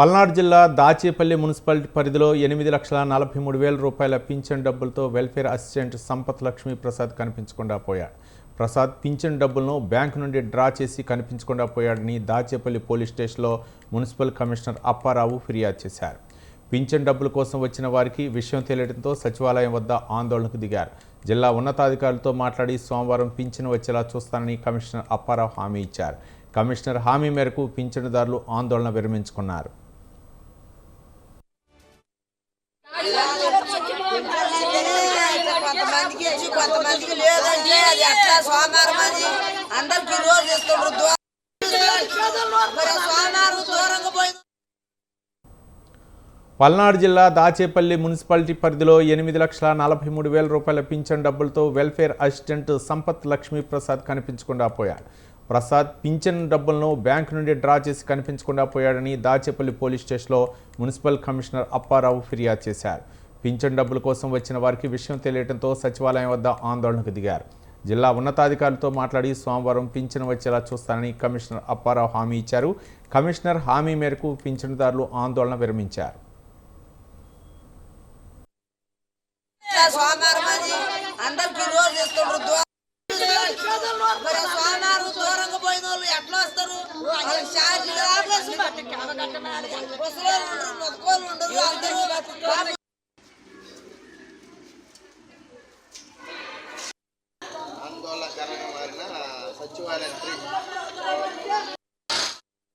పల్నాడు జిల్లా దాచేపల్లి మున్సిపాలిటీ పరిధిలో ఎనిమిది లక్షల నలభై మూడు వేల రూపాయల పింఛన్ డబ్బులతో వెల్ఫేర్ అసిస్టెంట్ సంపత్ లక్ష్మీ ప్రసాద్ కనిపించకుండా పోయాడు. ప్రసాద్ పింఛన్ డబ్బులను బ్యాంకు నుండి డ్రా చేసి కనిపించకుండా పోయాడని దాచేపల్లి పోలీస్ స్టేషన్లో మున్సిపల్ కమిషనర్ అప్పారావు ఫిర్యాదు చేశారు. పింఛన్ డబ్బుల కోసం వచ్చిన వారికి విషయం తెలియడంతో సచివాలయం వద్ద ఆందోళనకు దిగారు. జిల్లా ఉన్నతాధికారులతో మాట్లాడి సోమవారం పింఛన్ వచ్చేలా చూస్తానని కమిషనర్ అప్పారావు హామీ ఇచ్చారు. కమిషనర్ హామీ మేరకు పింఛనుదారులు ఆందోళన విరమించుకున్నారు. కొంతమందికి ఇచ్చి కొంతమందికి లేదండి అది ఎట్లా సోమవారం అది అందరికి రోజు ఇస్తుండ్రు సోమవారం దూరంగా పోయింది పల్నాడు జిల్లా దాచేపల్లి మున్సిపాలిటీ పరిధిలో ఎనిమిది లక్షల నలభై మూడు వేల రూపాయల పింఛన్ డబ్బులతో వెల్ఫేర్ అసిస్టెంట్ సంపత్ లక్ష్మీప్రసాద్ కనిపించకుండా పోయాడు. ప్రసాద్ పింఛన్ డబ్బులను బ్యాంకు నుండి డ్రా చేసి కనిపించకుండా పోయాడని దాచేపల్లి పోలీస్ స్టేషన్లో మున్సిపల్ కమిషనర్ అప్పారావు ఫిర్యాదు చేశారు. పింఛన్ డబ్బుల కోసం వచ్చిన వారికి విషయం తెలియడంతో సచివాలయం వద్ద ఆందోళనకు దిగారు. జిల్లా ఉన్నతాధికారులతో మాట్లాడి సోమవారం పింఛన్ వచ్చేలా చూస్తానని కమిషనర్ అప్పారావు హామీ ఇచ్చారు. కమిషనర్ హామీ మేరకు పింఛనుదారులు ఆందోళన విరమించారు. సోమవారం రోజు ఆందోళనకరంగా మారిన సచివాలయం